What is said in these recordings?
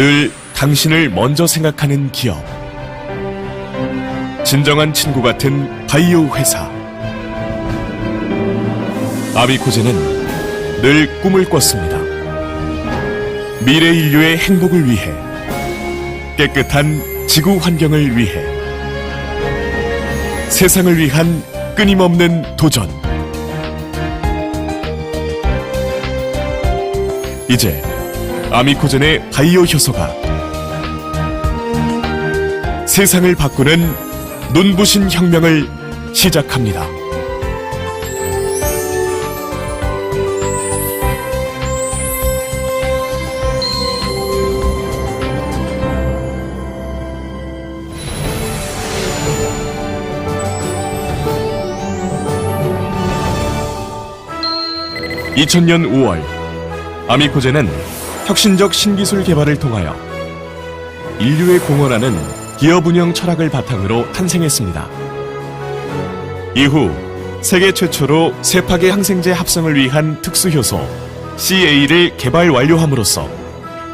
늘 당신을 먼저 생각하는 기업. 진정한 친구 같은 바이오 회사. 아미코제는 늘 꿈을 꿨습니다. 미래 인류의 행복을 위해 깨끗한 지구 환경을 위해 세상을 위한 끊임없는 도전. 이제 아미코젠의 바이오 효소가 세상을 바꾸는 눈부신 혁명을 시작합니다. (2000년 5월) 아미코제는 혁신적 신기술 개발을 통하여 인류에 공헌하는 기업 운영 철학을 바탕으로 탄생했습니다. 이후 세계 최초로 세파계 항생제 합성을 위한 특수효소 CA를 개발 완료함으로써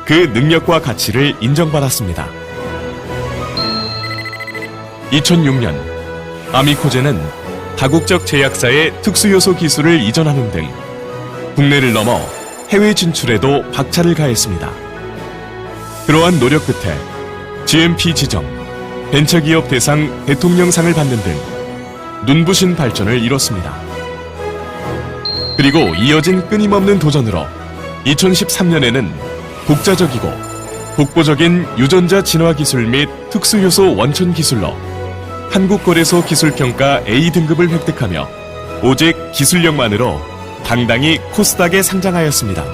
그 능력과 가치를 인정받았습니다. 2006년 아미코제는 다국적 제약사의 특수효소 기술을 이전하는 등 국내를 넘어 해외 진출에도 박차를 가했습니다. 그러한 노력 끝에 GMP 지정, 벤처기업 대상 대통령상을 받는 등 눈부신 발전을 이뤘습니다. 그리고 이어진 끊임없는 도전으로 2013년에는 국자적이고 독보적인 유전자 진화 기술 및 특수효소 원천 기술로 한국거래소 기술평가 A 등급을 획득하며 오직 기술력만으로 당당히 코스닥에 상장하였습니다.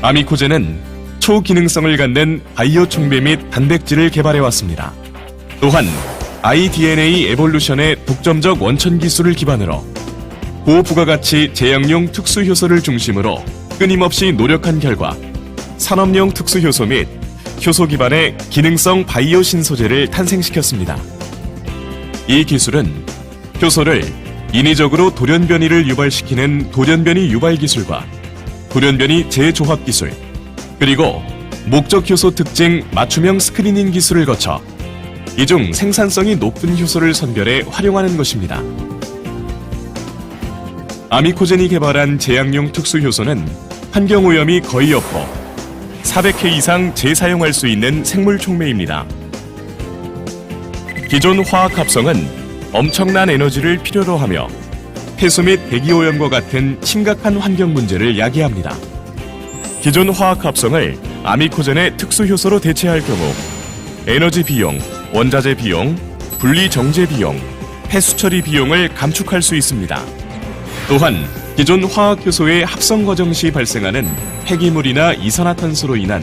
아미코제는 초기능성을 갖는 바이오 촉매 및 단백질을 개발해 왔습니다. 또한 iDNA 에볼루션의 독점적 원천 기술을 기반으로 고부가 가치 제약용 특수 효소를 중심으로 끊임없이 노력한 결과 산업용 특수 효소 및 효소 기반의 기능성 바이오 신소재를 탄생시켰습니다. 이 기술은 효소를 인위적으로 돌연변이를 유발시키는 돌연변이 유발 기술과 돌연변이 재조합 기술, 그리고 목적 효소 특징 맞춤형 스크리닝 기술을 거쳐 이 중 생산성이 높은 효소를 선별해 활용하는 것입니다. 아미코젠이 개발한 제약용 특수 효소는 환경 오염이 거의 없고 400회 이상 재사용할 수 있는 생물 촉매입니다. 기존 화학 합성은 엄청난 에너지를 필요로 하며 폐수 및 대기 오염과 같은 심각한 환경 문제를 야기합니다. 기존 화학 합성을 아미코젠의 특수 효소로 대체할 경우 에너지 비용, 원자재 비용, 분리 정제 비용, 폐수 처리 비용을 감축할 수 있습니다. 또한 기존 화학 효소의 합성 과정 시 발생하는 폐기물이나 이산화탄소로 인한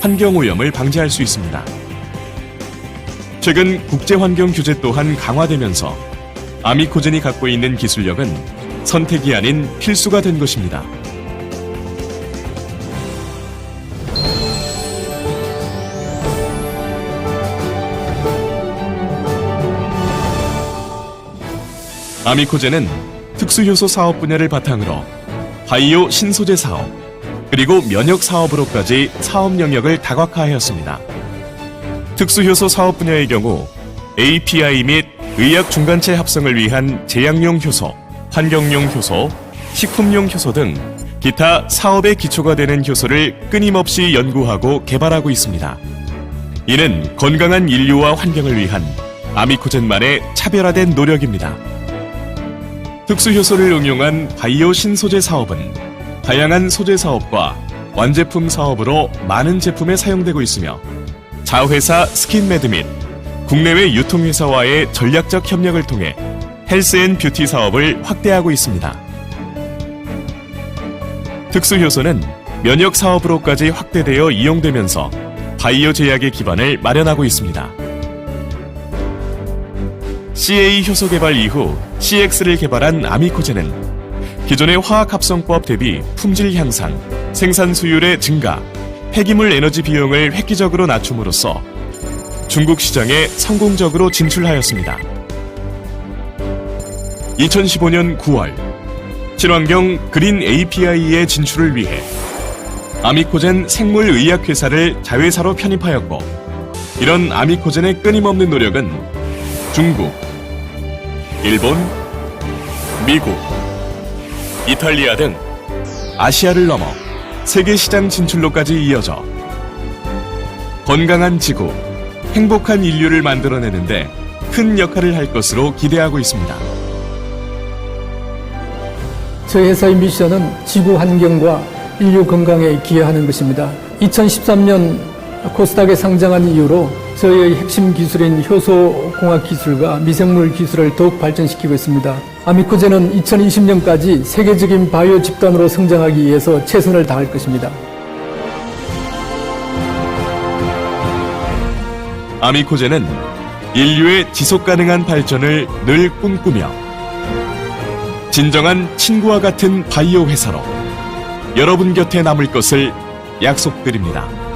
환경 오염을 방지할 수 있습니다. 최근 국제 환경 규제 또한 강화되면서 아미코젠이 갖고 있는 기술력은 선택이 아닌 필수가 된 것입니다. 아미코젠은 특수효소 사업 분야를 바탕으로 바이오 신소재 사업, 그리고 면역 사업으로까지 사업 영역을 다각화하였습니다. 특수효소 사업 분야의 경우 API 및 의약 중간체 합성을 위한 제약용 효소, 환경용 효소, 식품용 효소 등 기타 사업의 기초가 되는 효소를 끊임없이 연구하고 개발하고 있습니다. 이는 건강한 인류와 환경을 위한 아미코젠만의 차별화된 노력입니다. 특수효소를 응용한 바이오 신소재 사업은 다양한 소재 사업과 완제품 사업으로 많은 제품에 사용되고 있으며 자회사 스킨메드 및 국내외 유통회사와의 전략적 협력을 통해 헬스앤뷰티 사업을 확대하고 있습니다. 특수효소는 면역 사업으로까지 확대되어 이용되면서 바이오 제약의 기반을 마련하고 있습니다. CA 효소 개발 이후 CX를 개발한 아미코제는 기존의 화학 합성법 대비 품질 향상, 생산 수율의 증가, 폐기물 에너지 비용을 획기적으로 낮춤으로써 중국 시장에 성공적으로 진출하였습니다. 2015년 9월 친환경 그린 API의 진출을 위해 아미코젠 생물의약회사를 자회사로 편입하였고 이런 아미코젠의 끊임없는 노력은 중국, 일본, 미국, 이탈리아 등 아시아를 넘어 세계 시장 진출로까지 이어져 건강한 지구, 행복한 인류를 만들어내는데 큰 역할을 할 것으로 기대하고 있습니다. 저희 회사의 미션은 지구 환경과 인류 건강에 기여하는 것입니다. 2013년 코스닥에 상장한 이후로 저희의 핵심 기술인 효소 공학 기술과 미생물 기술을 더욱 발전시키고 있습니다. 아미코제는 2020년까지 세계적인 바이오 집단으로 성장하기 위해서 최선을 다할 것입니다. 아미코제는 인류의 지속 가능한 발전을 늘 꿈꾸며 진정한 친구와 같은 바이오 회사로 여러분 곁에 남을 것을 약속드립니다.